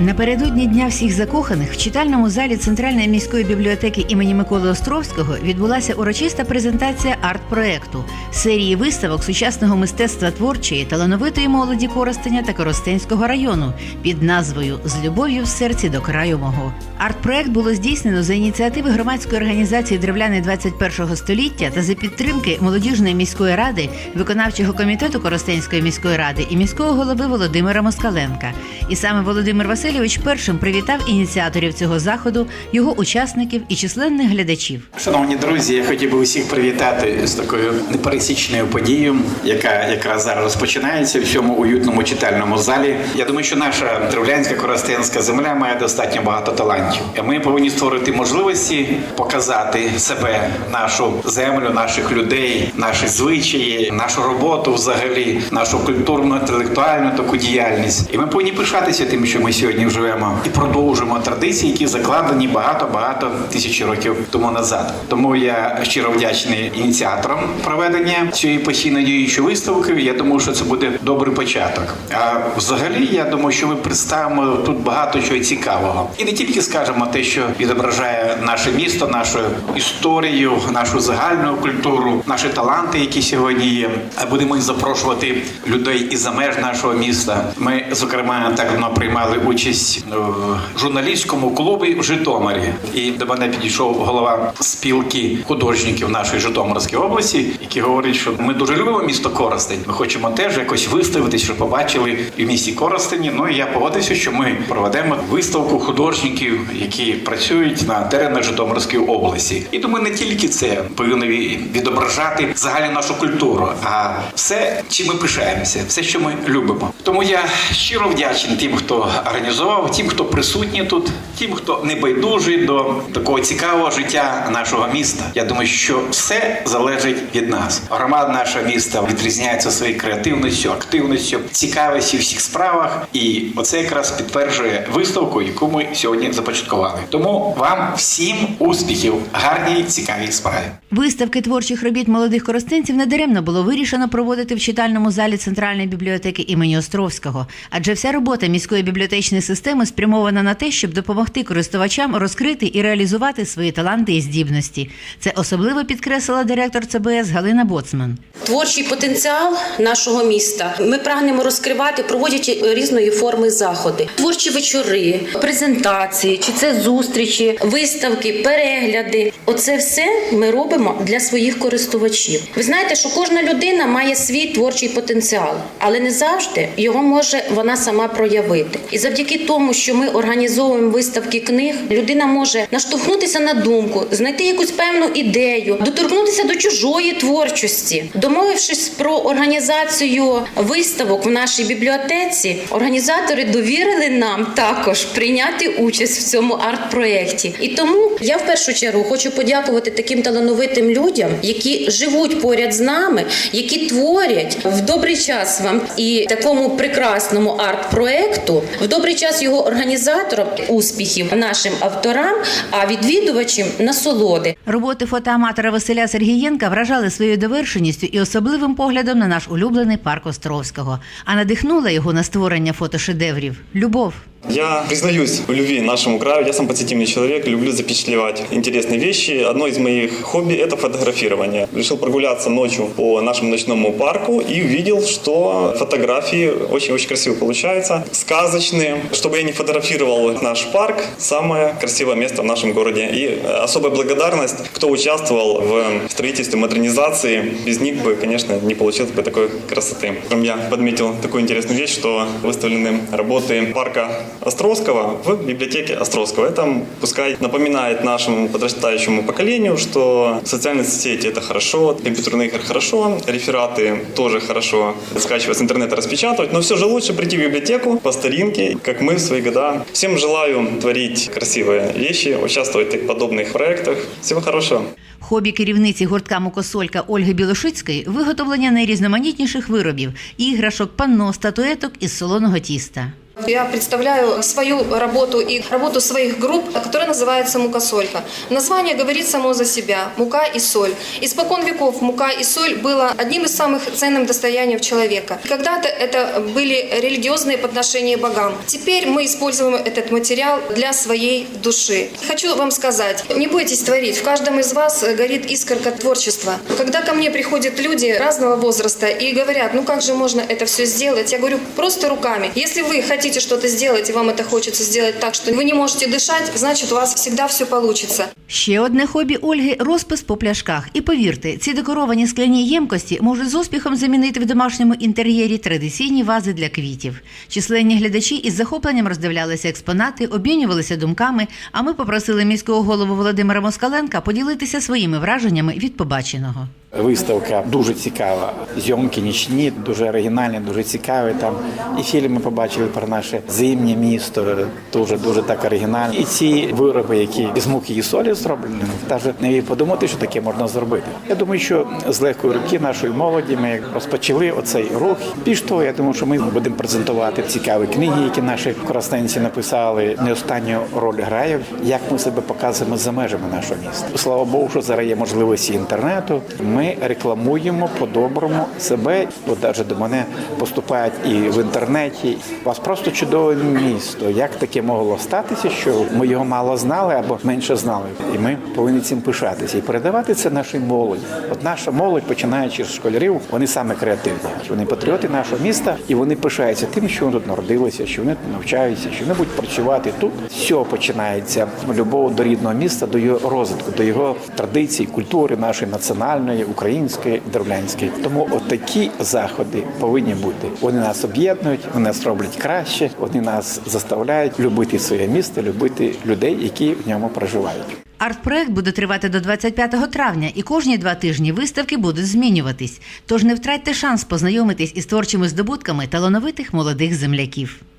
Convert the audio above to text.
Напередодні Дня всіх закоханих в читальному залі Центральної міської бібліотеки імені Миколи Островського відбулася урочиста презентація арт-проекту серії виставок сучасного мистецтва творчої талановитої молоді Коростеня та Коростенського району під назвою З любов'ю в серці до краю мого. Арт-проект було здійснено за ініціативи громадської організації Древляни 21 століття та за підтримки молодіжної міської ради, виконавчого комітету Коростенської міської ради і міського голови Володимира Москаленка. І саме Володимир Васильович першим привітав ініціаторів цього заходу, його учасників і численних глядачів. Шановні друзі, я хотів би усіх привітати з такою непересічною подією, яка якраз зараз розпочинається в цьому уютному читальному залі. Я думаю, що наша древлянська коростенська земля має достатньо багато талантів. Ми повинні створити можливості показати себе, нашу землю, наших людей, наші звичаї, нашу роботу взагалі, нашу культурну, інтелектуальну таку діяльність. І ми повинні пишатися тим, що ми сьогодні живемо, і продовжуємо традиції, які закладені багато-багато тисячі років тому назад. Тому я щиро вдячний ініціаторам проведення цієї постійно діючої виставки. Я думаю, що це буде добрий початок. А взагалі, я думаю, що ми представимо тут багато чого цікавого, і не тільки скажемо те, що відображає наше місто, нашу історію, нашу загальну культуру, наші таланти, які сьогодні є. А будемо запрошувати людей із за меж нашого міста. Ми, зокрема, так приймали участь в журналістському клубі в Житомирі. І до мене підійшов голова спілки художників нашої Житомирської області, які говорять, що ми дуже любимо місто Коростень. Ми хочемо теж якось виставитись, щоб побачили і в місті Коростені. Ну і я погодився, що ми проведемо виставку художників, які працюють на теренах Житомирської області. І думаю, не тільки це повинно відображати загальну нашу культуру, а все, чим ми пишаємося, все, що ми любимо. Тому я щиро вдячний тим, хто організував, тим, хто присутній тут, тим, хто не байдужий до такого цікавого життя нашого міста. Я думаю, що все залежить від нас. Громада нашого міста відрізняється своєю креативністю, активністю, цікавістю в всіх справах. І оце якраз підтверджує виставку, яку ми сьогодні започаткували. Тому вам всім успіхів, гарній цікавій справі. Виставки творчих робіт молодих коростенців недаремно було вирішено проводити в читальному залі Центральної бібліотеки імені Островського, адже вся робота міської бібліотечної системи спрямована на те, щоб допомогти користувачам розкрити і реалізувати свої таланти і здібності. Це особливо підкреслила директор ЦБС Галина Боцман. Творчий потенціал нашого міста ми прагнемо розкривати, проводячи різної форми заходи, творчі вечори, презентації, чи це зустрічі, виставки, перегляди. Оце все ми робимо для своїх користувачів. Ви знаєте, що кожна людина має свій творчий потенціал, але не завжди його може вона сама проявити. І завдяки тому, що ми організовуємо виставки книг, людина може наштовхнутися на думку, знайти якусь певну ідею, доторкнутися до чужої творчості. Домовившись про організацію виставок в нашій бібліотеці, організатори довірили нам також прийняти участь в цьому арт-проєкті. І тому я в першу чергу хочу подякувати таким талановитим людям, які живуть поряд з нами, які творять в добрий час вам і такому прекрасному арт-проекту, в добрий час його організатором успіхів нашим авторам, а відвідувачам насолоди. Роботи фотоаматора Василя Сергієнка вражали своєю довершеністю і особливим поглядом на наш улюблений парк Островського, а надихнула його на створення фотошедеврів любов. Я признаюсь в любви нашему краю. Я сам позитивный человек, люблю запечатлевать интересные вещи. Одно из моих хобби – это фотографирование. Решил прогуляться ночью по нашему ночному парку и увидел, что фотографии очень-очень красиво получаются, сказочные. Чтобы я не фотографировал наш парк, самое красивое место в нашем городе. И особая благодарность, кто участвовал в строительстве, модернизации. Без них бы, конечно, не получилось бы такой красоты. Я подметил такую интересную вещь, что выставлены работы парка Островского в библиотеке Островского. Это пускай напоминает нашему подрастающему поколению, что социальные сети это хорошо, компьютерные игры хорошо, рефераты тоже хорошо скачивать с интернета, распечатывать, но все же лучше прийти в библиотеку по старинке, как мы в свои года. Всем желаю творить красивые вещи, участвовать в подобных проектах. Всего хорошего. Хобі керівниці гуртка Мукосолька Ольги Білошицької виготовлення найрізноманітніших виробів іграшок, панно, статуеток із солоного тіста. Я представляю свою работу и работу своих групп, которая называется «Мука-солька». Название говорит само за себя – мука и соль. Испокон веков мука и соль было одним из самых ценных достояний человека. Когда-то это были религиозные подношения богам. Теперь мы используем этот материал для своей души. Хочу вам сказать, не бойтесь творить. В каждом из вас горит искорка творчества. Когда ко мне приходят люди разного возраста и говорят, ну как же можно это все сделать, я говорю, просто руками. Если вы хотите что-то сделать, и вам это хочется сделать так, что вы не можете дышать, значит у вас всегда все получится. Ще одне хобі Ольги розпис по пляшках. І повірте, ці декоровані скляні ємкості можуть з успіхом замінити в домашньому інтер'єрі традиційні вази для квітів. Численні глядачі із захопленням роздивлялися експонати, обмінювалися думками. А ми попросили міського голову Володимира Москаленка поділитися своїми враженнями від побаченого. Виставка дуже цікава. Зйомки нічні, дуже оригінальні, дуже цікаві. Там і фільми побачили про наше зимнє місто, дуже дуже так оригінально. І ці вироби, які з муки і солі зроблені, навіть не подумати, що таке можна зробити. Я думаю, що з легкої руки нашої молоді ми розпочали оцей рух. Більш того, я думаю, що ми будемо презентувати цікаві книги, які наші коростенці написали. Не останню роль грає, як ми себе показуємо за межами нашого міста. Слава Богу, що зараз є можливості інтернету. Ми рекламуємо по-доброму себе. От навіть до мене поступають і в інтернеті. У вас просто чудове місто. Як таке могло статися, що ми його мало знали або менше знали? І ми повинні цим пишатися і передавати це нашій молоді. От наша молодь, починаючи з школярів, вони саме креативні. Вони патріоти нашого міста, і вони пишаються тим, що вони тут народилися, що вони тут навчаються, що вони будуть працювати тут. Цього починається любов до рідного міста, до його розвитку, до його традицій, культури нашої національної, української, деревлянської. Тому отакі заходи повинні бути. Вони нас об'єднують, вони нас роблять краще, вони нас заставляють любити своє місто, любити людей, які в ньому проживають. Арт-проект буде тривати до 25 травня, і кожні два тижні виставки будуть змінюватись. Тож не втратьте шанс познайомитись із творчими здобутками талановитих молодих земляків.